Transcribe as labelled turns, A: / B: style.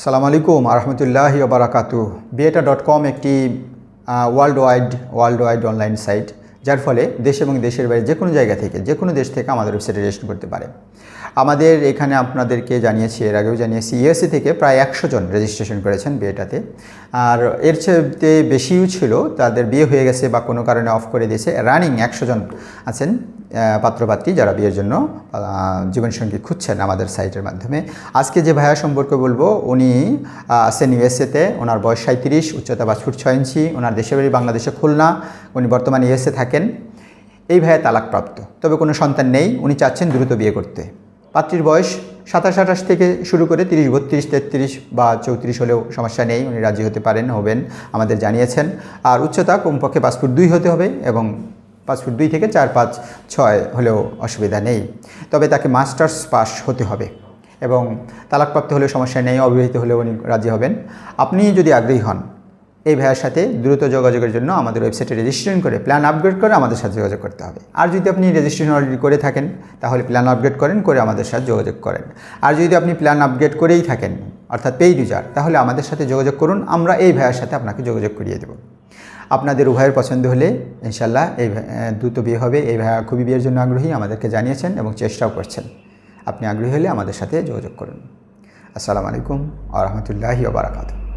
A: আসসালামু আলাইকুম আরহামতুল্লাহ বারাকাতু বিয়েটা ডট কম একটি world wide world wide online site যার ফলে দেশ এবং দেশের বাইরে যে কোনো জায়গা থেকে, যে কোনো দেশ থেকে আমাদের ওয়েবসাইটে রেজিস্ট্রেশন করতে পারে। আমাদের এখানে আপনাদেরকে জানিয়েছি, এর আগেও জানিয়েছি ইউএসএ থেকে প্রায় একশো জন রেজিস্ট্রেশন করেছেন বিয়েটাতে আর এর চেয়ে বেশিও ছিল, তাদের বিয়ে হয়ে গেছে বা কোনো কারণে অফ করে দিয়েছে রানিং একশো জন আছেন। পাত্রপাত্রী যারা বিয়ের জন্য জীবনসঙ্গী খুঁজছেন আমাদের সাইটের মাধ্যমে। আজকে যে ভাইয়া সম্পর্কে বলব, উনি আছেন ইউএসএতে, ওনার বয়স সাঁত্রিশ উচ্চতা পাঁচ ছয় ইঞ্চি, ওনার দেশের বাড়ি বাংলাদেশে খুলনা, উনি বর্তমানে ইউএসএ থাকেন। এই ভাইয়া তালাকপ্রাপ্ত, তবে কোনো সন্তান নেই, উনি চাচ্ছেন দ্রুত বিয়ে করতে। পাত্রীর বয়স সাতাশ আঠাশ থেকে শুরু করে তিরিশ, বত্রিশ, তেত্রিশ বা চৌত্রিশ হলেও সমস্যা নেই, উনি রাজি হতে পারেন, হবেন, আমাদের জানিয়েছেন। আর উচ্চতা কমপক্ষে ফুট দুই হতে হবে এবং পাঁচ ফুট দুই থেকে চার পাঁচ ছয় হলেও অসুবিধা নেই। তবে তাকে মাস্টার্স পাস হতে হবে এবং তালাকপ্রাপ্ত হলেও সমস্যা নেই অবিবাহিত হলেও উনি রাজি হবেন। আপনি যদি আগ্রহী হন এই ভাইয়ের সাথে দ্রুত যোগাযোগের জন্য আমাদের ওয়েবসাইটে রেজিস্ট্রেশন করে প্ল্যান আপগ্রেড করে আমাদের সাথে যোগাযোগ করতে হবে। আর যদি আপনি রেজিস্ট্রেশন অলরেডি করে থাকেন, তাহলে প্ল্যান আপগ্রেড করেন, করে আমাদের সাথে যোগাযোগ করেন। আর যদি আপনি প্ল্যান আপগ্রেড করেই থাকেন, অর্থাৎ পেইড ইউজার তাহলে আমাদের সাথে যোগাযোগ করুন, আমরা এই ভাইয়ের সাথে আপনাকে যোগাযোগ করিয়ে দেবো। আপনাদের উভয়ের পছন্দ হলে ইনশাল্লাহ এই দ্রুত বিয়ে হবে। এই ভাইয়া খুবই বিয়ের জন্য আগ্রহী, আমাদেরকে জানিয়েছেন এবং চেষ্টাও করছেন। আপনি আগ্রহী হলে আমাদের সাথে যোগাযোগ করুন। আসসালামু আলাইকুম আ রহমতুল্লাহি বারাকাতু